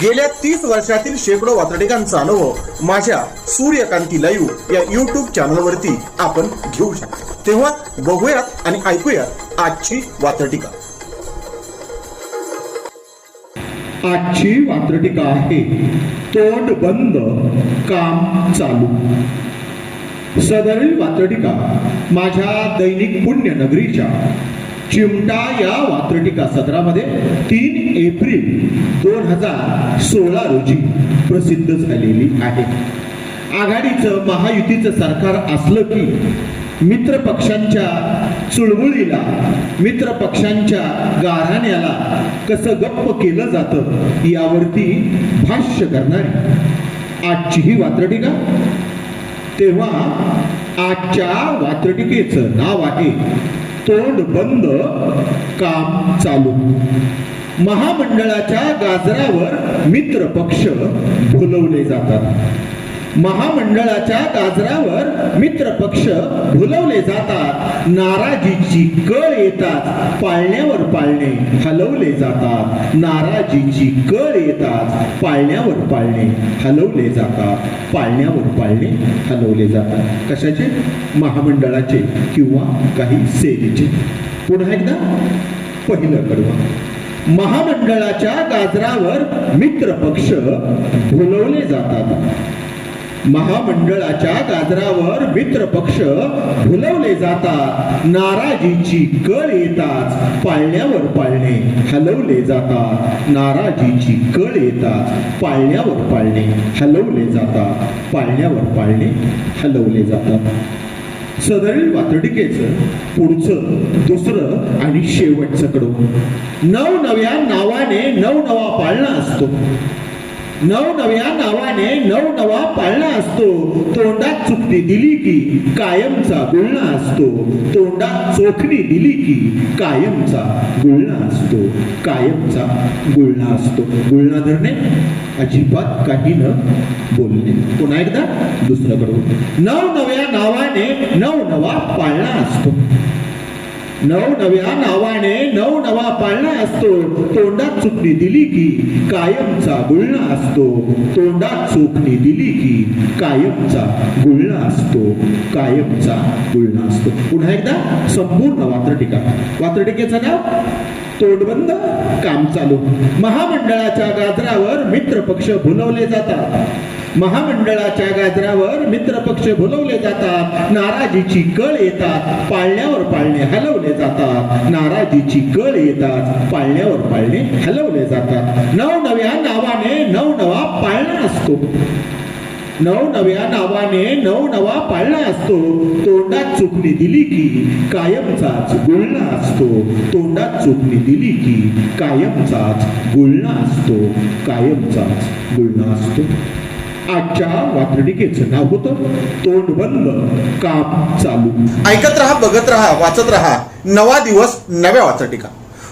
गेल्या तीस वर्षातील शेकडो वातडिकांचा अनुभव माझ्या सूर्यकांती लाईव्ह या युट्यूब चॅनलवरती आपण घेऊ शकतो. तेव्हा बघूयात आणि ऐकूयात आजची वातडिका आजची वात्रटिका आहे तोंड बंद काम चालू. सदैव वात्रटिका माझ्या दैनिक पुण्य नगरीच्या चिमटा या वात्रटिका सत्रामध्ये तीन एप्रिल दोन हजार सोळा रोजी प्रसिद्ध झालेली आहे. आघाडीचं महायुतीचं सरकार असलं की मित्र पक्षांच्या चुळबुळीला मित्र पक्षांच्या गाऱ्हाण्याला कसं गप्प केलं जातं यावरती भाष्य करणारी आजची ही वात्रटिका? तेव्हा आजच्या वात्रटिकेचं नाव आहे तोंड बंद काम चालू. महामंडळाच्या गाजरावर मित्र पक्ष बोलवले जातात. महामंडळाच्या गाजरावर मित्र पक्ष भुलवले जातात. नाराजीची कळ येतात. पाळण्यावर पाळणे हलवले जातात. नाराजीची कळ येतात. पाळण्यावर पाळणे हलवले जातात. पाळण्यावर पाळणे हलवले जातात. कशाचे? महामंडळाचे किंवा काही सेवेचे पुन्हा एकदा पहिलं कडवं. महामंडळाच्या गाजरावर मित्र पक्ष भुलवले जातात. महामंडळाच्या गाजरावर मित्र पक्ष भुलवले जातात. नाराजीची कळ येताच पाळण्यावर पाळणे हलवले जातात. नाराजीची कळ येताच पाळण्यावर पाळणे हलवले जातात. पाळण्यावर पाळणे हलवले जातात. सदळी वातडिकेचं पुढचं दुसरं आणि शेवटचं कडवं. नवनव्या नावाने नवनवा पाळणा असतो. नवनव्या नावाने नवनवा पाळणा असतो. तोंडात चुकणी दिली की कायमचा गुळणा असतो. तोंडात चोखणी दिली की कायमचा गुळणा असतो. कायमचा गुळणा असतो. गुळणा धरणे अजिबात काही न बोलणे. पुन्हा एकदा दुसरं कडवं नवनव्या नावाने नवनवा पाळणा असतो. नवनव्या नावाने नवनवा पाळणा असतो. तोंडात चुकणी दिली की कायमचा गुळणा असतो. तोंडात चोखणी दिली की कायमचा गुळणा असतो. कायमचा गुळणा असतो. पुन्हा एकदा संपूर्ण वात्रटिका. वात्रटिकेचं नाव? तोडबंद काम चालू. महामंडळाच्या गाजरावर मित्र पक्ष भुलवले जातात. महामंडळाच्या गाजरावर मित्र पक्ष भुलवले जातात. नाराजीची कळ येतात. पाळण्यावर पाळणे हलवले जातात. नाराजीची कळ येतात. पाळण्यावर पाळणे हलवले जातात. नवनव्या नावाने नवनवा पाळणा असतो. नवनव्या नावाने नवनवा पाळला असतो. तोंडात चुकणी दिली की कायमचाच गुळणा असतो. तोंडात चुकणी दिली की कायमचाच गुळणा असतो. कायमचाच गुळणा असतो. आजच्या वात्रटिकेचं नाव होतं तोंड बंद काम चालू. ऐकत राहा बघत राहा वाचत राहा. नवा दिवस नव्या वाचटिका